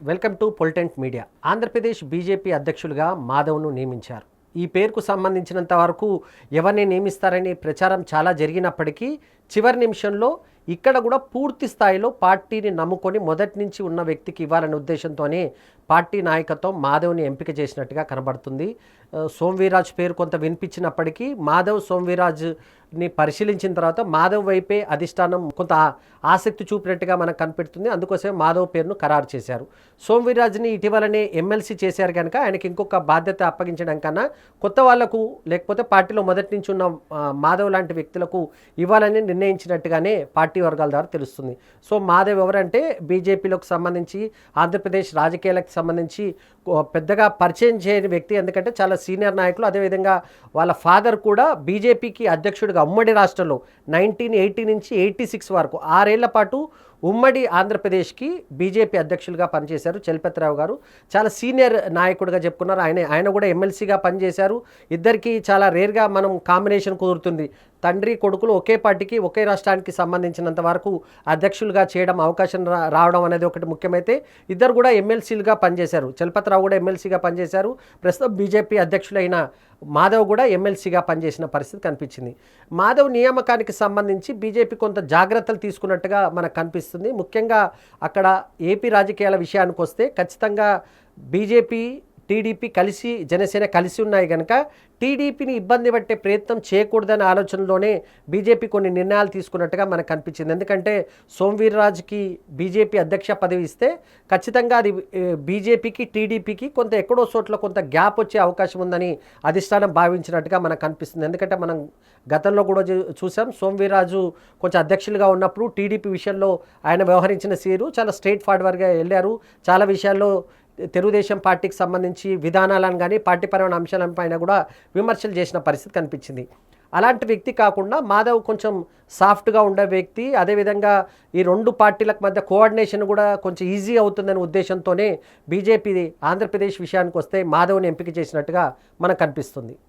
Welcome to పొలిటెంట్ media. Andhra Pradesh BJP అధ్యక్షులుగా మాధవ్ను నియమించారు. ఈ పేరుకు సంబంధించినంత వరకు ఎవరిని నియమిస్తారని ప్రచారం చాలా జరిగినప్పటికీ చివరి నిమిషంలో ఇక్కడ కూడా పూర్తి స్థాయిలో పార్టీని నమ్ముకొని మొదటి నుంచి ఉన్న వ్యక్తికి ఇవ్వాలనే ఉద్దేశంతోనే పార్టీ నాయకత్వం మాధవ్ని ఎంపిక చేసినట్టుగా కనబడుతుంది. సోమవీరాజ్ పేరు కొంత వినిపించినప్పటికీ మాధవ్ సోమవీరాజ్ని పరిశీలించిన తర్వాత మాధవ్ వైపే అధిష్టానం కొంత ఆసక్తి చూపినట్టుగా మనకు కనిపెడుతుంది. అందుకోసమే మాధవ్ పేరును ఖరారు చేశారు. సోమవీరాజ్ని ఇటీవలనే ఎమ్మెల్సీ చేశారు కనుక ఆయనకి ఇంకొక బాధ్యత అప్పగించడం కన్నా కొత్త వాళ్ళకు లేకపోతే పార్టీలో మొదటి నుంచి ఉన్న మాధవ్ లాంటి వ్యక్తులకు ఇవ్వాలని నిర్ణయించినట్టుగానే పార్టీ వర్గాల ద్వారా తెలుస్తుంది. సో మాధవ్ ఎవరంటే బీజేపీలకు సంబంధించి ఆంధ్రప్రదేశ్ రాజకీయాలకు సంబంధించి పెద్దగా పరిచయం చేయని వ్యక్తి ఎందుకంటే చాలా సీనియర్ నాయకులు. అదేవిధంగా వాళ్ళ ఫాదర్ కూడా బీజేపీకి అధ్యక్షుడిగా ఉమ్మడి రాష్ట్రంలో నైన్టీన్ ఎయిటీ నుంచి ఎయిటీ సిక్స్ వరకు ఆరేళ్ళ పాటు ఉమ్మడి ఆంధ్రప్రదేశ్కి బీజేపీ అధ్యక్షులుగా పనిచేశారు చలపతిరావు గారు. చాలా సీనియర్ నాయకుడిగా చెప్పుకున్నారు. ఆయన ఆయన కూడా ఎమ్మెల్సీగా పనిచేశారు. ఇద్దరికి చాలా రేర్గా మనం కాంబినేషన్ కుదురుతుంది. తండ్రి కొడుకులు ఒకే పార్టీకి ఒకే రాష్ట్రానికి సంబంధించినంత వరకు అధ్యక్షులుగా చేయడం అవకాశం రావడం అనేది ఒకటి ముఖ్యమైతే ఇద్దరు కూడా ఎమ్మెల్సీలుగా పనిచేశారు. చలపతిరావు కూడా ఎమ్మెల్సీగా పనిచేశారు. ప్రస్తుతం బీజేపీ అధ్యక్షులైన మాధవ్ కూడా ఎమ్మెల్సీగా పనిచేసిన పరిస్థితి కనిపించింది. మాధవ్ నియామకానికి సంబంధించి బీజేపీ కొంత జాగ్రత్తలు తీసుకున్నట్టుగా మనకు కనిపిస్తుంది. ముఖ్యంగా అక్కడ ఏపీ రాజకీయాల విషయానికి వస్తే ఖచ్చితంగా బీజేపీ టీడీపీ కలిసి జనసేన కలిసి ఉన్నాయి కనుక టీడీపీని ఇబ్బంది పట్టే ప్రయత్నం చేయకూడదనే ఆలోచనలోనే బీజేపీ కొన్ని నిర్ణయాలు తీసుకున్నట్టుగా మనకు కనిపించింది. ఎందుకంటే సోమవీర్రాజ్కి బీజేపీ అధ్యక్ష పదవి ఇస్తే ఖచ్చితంగా అది బీజేపీకి టీడీపీకి కొంత ఎక్కడో చోట్ల కొంత గ్యాప్ వచ్చే అవకాశం ఉందని అధిష్టానం భావించినట్టుగా మనకు కనిపిస్తుంది. ఎందుకంటే మనం గతంలో కూడా చూ- చూసాం సోమవీర్రాజు కొంచెం అధ్యక్షులుగా ఉన్నప్పుడు టీడీపీ విషయంలో ఆయన వ్యవహరించిన సీరు చాలా స్ట్రైట్ ఫార్వర్డ్గా వెళ్ళారు. చాలా విషయాల్లో తెలుగుదేశం పార్టీకి సంబంధించి విధానాలను కానీ పార్టీపరమైన అంశాలపైన కూడా విమర్శలు చేసిన పరిస్థితి కనిపించింది. అలాంటి వ్యక్తి కాకుండా మాధవ్ కొంచెం సాఫ్ట్గా ఉండే వ్యక్తి అదేవిధంగా ఈ రెండు పార్టీలకు మధ్య కోఆర్డినేషన్ కూడా కొంచెం ఈజీ అవుతుందనే ఉద్దేశంతోనే బీజేపీ ఆంధ్రప్రదేశ్ విషయానికి వస్తే మాధవ్ని ఎంపిక చేసినట్టుగా మనకు కనిపిస్తుంది.